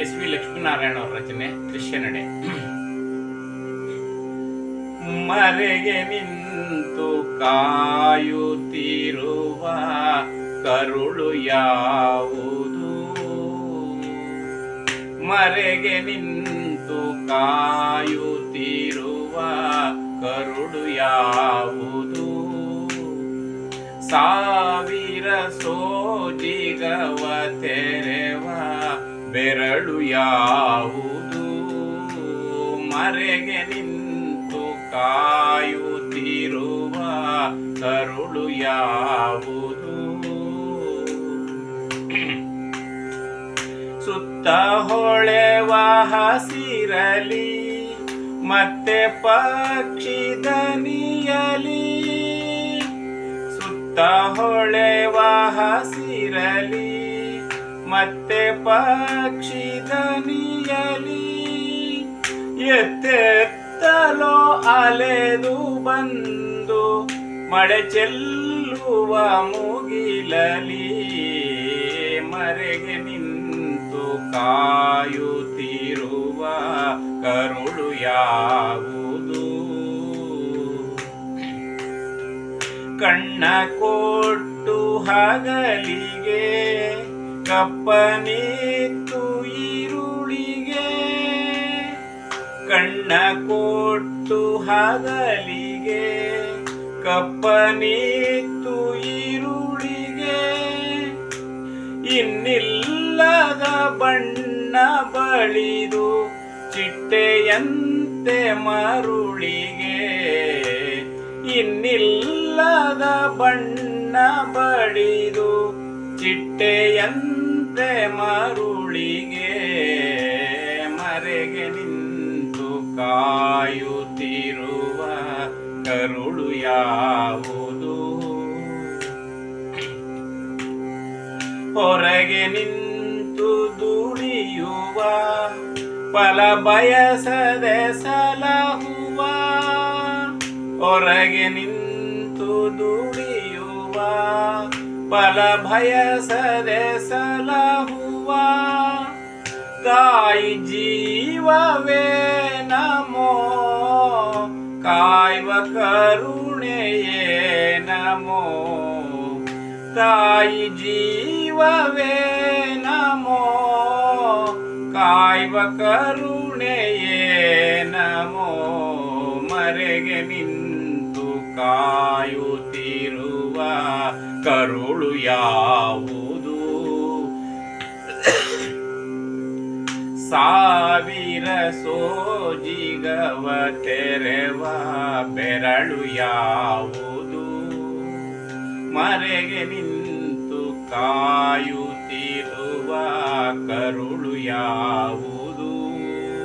S V Lakshminarayana ಅವರ ರಚನೆ, ದೃಶ್ಯ ನಡೆ. ಮರೆಗೆ ನಿಂತು ಕಾಯುತ್ತಿರುವ ಕರುಳು ಯಾವುದು? ಮರೆಗೆ ನಿಂತು ಕಾಯುತ್ತಿರುವ ಕರುಳು ಯಾವುದು? ಸಾವಿರ ಸೋಜಿಗವ ತೆರೆವ ಬೆರಳು ಯಾವುದು? ಮರೆಗೆ ನಿಂತು ಕಾಯುತ್ತಿರುವ ಕರುಳು ಯಾವುದು? ಸುತ್ತ ಹೊಳೆವ ಹಸಿರಲಿ, ಮತ್ತೆ ಪಕ್ಷಿ ದನಿಯಲಿ ಸುತ್ತ ಹೊಳೆವ ಮತ್ತೆ ಪಕ್ಷಿ ದನಿಯಲಿ ಎತ್ತೆತ್ತಲೋ ಅಲೆದು ಬಂದು ಮಳೆ ಚೆಲ್ಲುವ ಮುಗಿಲಲಿ ಮರೆಗೆ ನಿಂತು ಕಾಯುತ್ತಿರುವ ಕರುಳು ಯಾವುದು? ಕಣ್ಣ ಕೊಟ್ಟು ಹಗಲಿಗೆ ಕಪ್ಪನಿತ್ತು ಈರುಳಿಗೆ ಕಣ್ಣ ಕೊಟ್ಟು ಹಗಲಿಗೆ. ಕಪ್ಪನೇತು ಈರುಳಿಗೆ ಇನ್ನಿಲ್ಲದ ಬಣ್ಣ ಬಳಿದು ಚಿಟ್ಟೆಯಂತೆ ಮರುಳಿಗೆ. ಇನ್ನಿಲ್ಲದ ಬಣ್ಣ ಬಳಿದು ಚಿಟ್ಟೆಯಂತೆ ಮರುಳಿಗೆ ಮರೆಗೆ ನಿಂತು ಕಾಯುತ್ತಿರುವ ಕರುಳು ಯಾವುದು? ಹೊರಗೆ ನಿಂತು ದುಡಿಯುವ ಫಲ ಬಯಸದೆ ಸಲಹುವ ಹೊರಗೆ ನಿಂತು ದುಡಿಯುವ ಫಲ ಬಯಸದೆ ಸಲಹುವ ತಾಯಿ ಜೀವವೇ ನಮೋ ಕಾಯ್ವ ಕರುಣೆಯೇ ನಮೋ ತಾಯಿ ಜೀವವೇ ನಮೋ ಕಾಯ್ವ ಕರುಣೆಯೇ ನಮೋ ಮರೆಗೆ ನಿಂತು ಕಾಯುತ್ತಿರುವ ಕರುಳು ಯಾವುದು? ಸಾವಿರ ಸೋಜಿಗವ ತೆರೆವ ಬೆರಳು ಯಾವುದು? ಮರೆಗೆ ನಿಂತು ಕಾಯುತ್ತಿರುವ ಕರುಳು ಯಾ